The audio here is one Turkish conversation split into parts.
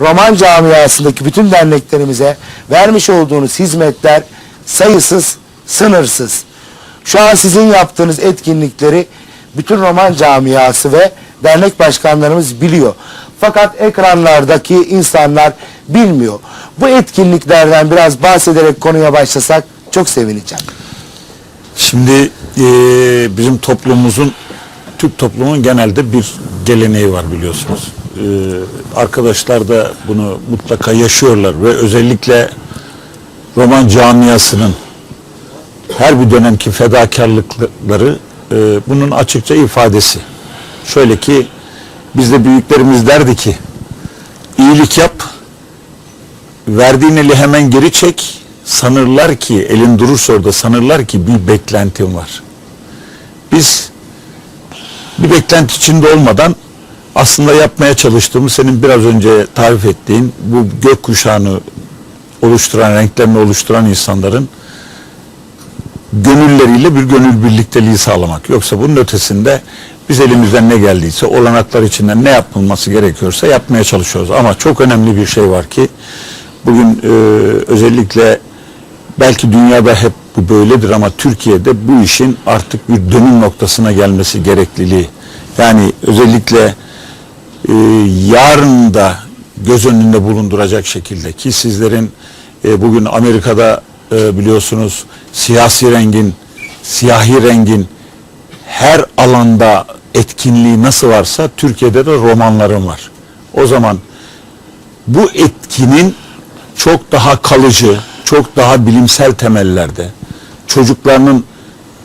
roman camiasındaki bütün derneklerimize vermiş olduğunuz hizmetler sayısız, sınırsız. Şu an sizin yaptığınız etkinlikleri bütün roman camiası ve dernek başkanlarımız biliyor. Fakat ekranlardaki insanlar bilmiyor. Bu etkinliklerden biraz bahsederek konuya başlasak çok sevineceğim. Şimdi eee, bizim toplumumuzun, Türk toplumunun genelde bir geleneği var biliyorsunuz. Eee, arkadaşlar da bunu mutlaka yaşıyorlar ve özellikle roman camiasının her bir dönemki fedakarlıkları eee, bunun açıkça ifadesi. Şöyle ki bizde büyüklerimiz derdi ki iyilik yap, verdiğin eli hemen geri çek. Sanırlar ki elin durursa orada sanırlar ki bir beklentim var. Biz bir beklenti içinde olmadan aslında yapmaya çalıştığımız senin biraz önce tarif ettiğin bu gökkuşağını oluşturan, renklerini oluşturan insanların gönülleriyle bir gönül birlikteliği sağlamak. Yoksa bunun ötesinde biz elimizden ne geldiyse olanaklar içinden ne yapılması gerekiyorsa yapmaya çalışıyoruz. Ama çok önemli bir şey var ki bugün e, özellikle belki dünyada hep bu böyledir ama Türkiye'de bu işin artık bir dönüm noktasına gelmesi gerekliliği. Yani özellikle e, yarın da göz önünde bulunduracak şekilde ki sizlerin e, bugün Amerika'da e, biliyorsunuz siyasi rengin, siyahi rengin her alanda etkinliği nasıl varsa Türkiye'de de romanların var. O zaman bu etkinin çok daha kalıcı, çok daha bilimsel temellerde çocuklarının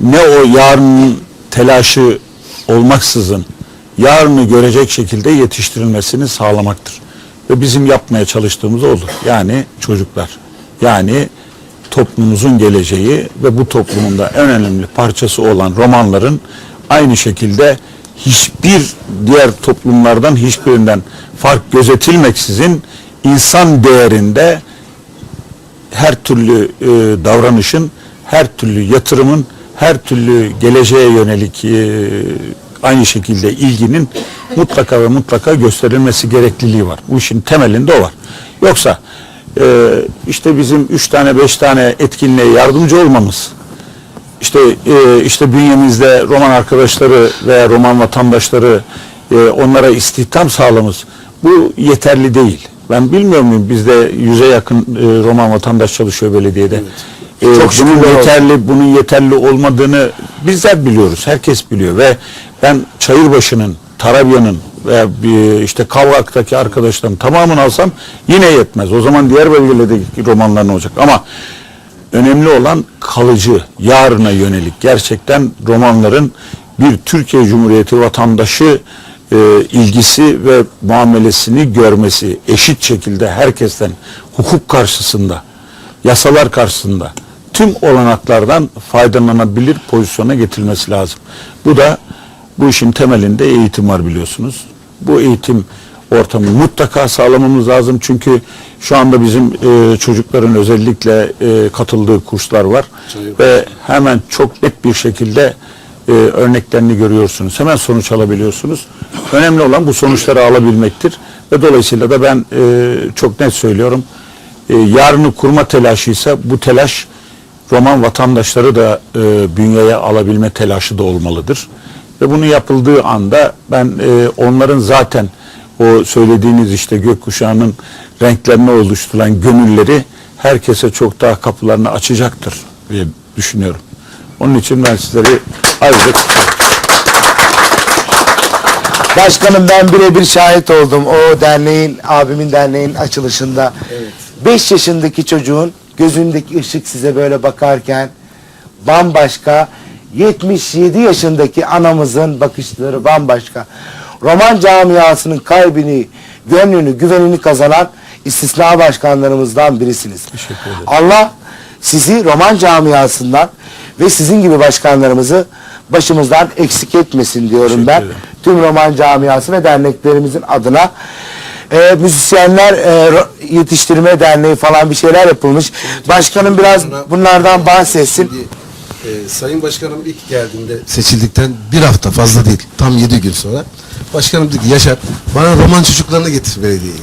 ne o yarının telaşı olmaksızın yarını görecek şekilde yetiştirilmesini sağlamaktır. Ve bizim yapmaya çalıştığımız olur. Yani çocuklar. Yani toplumumuzun geleceği ve bu toplumun da en önemli parçası olan romanların aynı şekilde hiçbir diğer toplumlardan hiçbirinden fark gözetilmeksizin insan değerinde her türlü e, davranışın, her türlü yatırımın, her türlü geleceğe yönelik e, aynı şekilde ilginin mutlaka ve mutlaka gösterilmesi gerekliliği var. Bu işin temelinde o var. Yoksa e, işte bizim üç tane beş tane etkinliğe yardımcı olmamız, işte e, işte bünyemizde roman arkadaşları veya roman vatandaşları e, onlara istihdam sağlamamız bu yeterli değil. Ben bilmiyor muyum bizde yüze yakın e, roman vatandaş çalışıyor belediyede. E, Çok şükür bunun olsun. yeterli bunun yeterli olmadığını bizler biliyoruz. Herkes biliyor ve ben Çayırbaşı'nın, Tarabya'nın veya bir işte Kavak'taki arkadaşların tamamını alsam yine yetmez. O zaman diğer bölgelerdeki romanlar ne olacak? Ama önemli olan kalıcı, yarına yönelik gerçekten romanların bir Türkiye Cumhuriyeti vatandaşı e, ilgisi ve muamelesini görmesi eşit şekilde herkesten hukuk karşısında, yasalar karşısında tüm olanaklardan faydalanabilir pozisyona getirilmesi lazım. Bu da bu işin temelinde eğitim var biliyorsunuz. Bu eğitim ortamı mutlaka sağlamamız lazım. Çünkü şu anda bizim e, çocukların özellikle e, katıldığı kurslar var. Ve hemen çok net bir şekilde e, örneklerini görüyorsunuz. Hemen sonuç alabiliyorsunuz. Önemli olan bu sonuçları alabilmektir. Ve dolayısıyla da ben e, çok net söylüyorum. E, yarını kurma telaşıysa bu telaş roman vatandaşları da e, bünyeye alabilme telaşı da olmalıdır. Ve bunu yapıldığı anda ben e, onların zaten o söylediğiniz işte gökkuşağının renklerini oluşturan gönülleri herkese çok daha kapılarını açacaktır diye düşünüyorum. Onun için ben sizleri ayrıca Başkanım ben birebir şahit oldum o derneğin, abimin derneğin açılışında. 5 yaşındaki çocuğun gözündeki ışık size böyle bakarken bambaşka 77 yaşındaki anamızın bakışları bambaşka. Roman camiasının kalbini, gönlünü, güvenini kazanan istisna başkanlarımızdan birisiniz. Allah sizi roman camiasından ve sizin gibi başkanlarımızı başımızdan eksik etmesin diyorum ben. Tüm roman camiası ve derneklerimizin adına e, müzisyenler e, yetiştirme derneği falan bir şeyler yapılmış. Başkanım biraz bunlardan bahsetsin. Şimdi, e, Sayın Başkanım ilk geldiğinde seçildikten bir hafta fazla değil tam yedi gün sonra Başkanım dedi ki Yaşar bana roman çocuklarını getir belediyeye.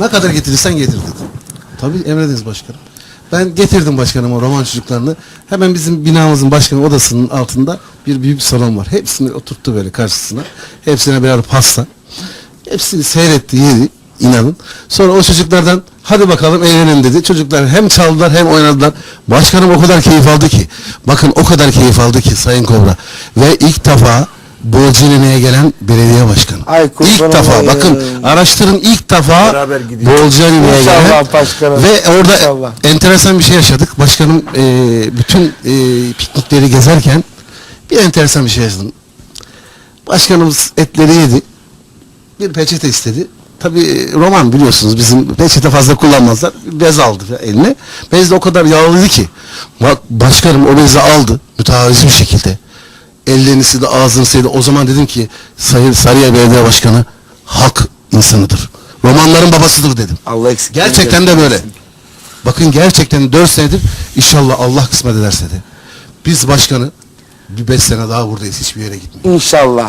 Ne kadar getirirsen getir dedi. Tabii emrediniz başkanım. Ben getirdim başkanım o roman çocuklarını. Hemen bizim binamızın başkanı odasının altında bir büyük salon var. Hepsini oturttu böyle karşısına. Hepsine birer pasta. Hepsini seyretti, yedi. inanın. Sonra o çocuklardan hadi bakalım eğlenelim dedi. Çocuklar hem çaldılar hem oynadılar. Başkanım o kadar keyif aldı ki. Bakın o kadar keyif aldı ki Sayın Kobra. Ve ilk defa Bolcanine'ye gelen belediye başkanı. Ay ilk defa olayım. bakın araştırın ilk defa İnşallah gelen başkanım. ve orada İnşallah. enteresan bir şey yaşadık. Başkanım e, bütün e, piknikleri gezerken bir enteresan bir şey yaşadım. Başkanımız etleri yedi. Bir peçete istedi. Tabi roman biliyorsunuz bizim peçete fazla kullanmazlar. Bez aldı eline. Bez de o kadar yağlıydı ki. Bak başkanım o bezi aldı mütevazi bir şekilde. Ellerini sildi, ağzını sildi. O zaman dedim ki Sayın Sarıya Belediye Başkanı halk insanıdır. Romanların babasıdır dedim. Allah eksik. Gerçekten de böyle. Bakın gerçekten 4 senedir inşallah Allah kısmet ederse de biz başkanı bir 5 sene daha buradayız hiçbir yere gitmiyor. İnşallah.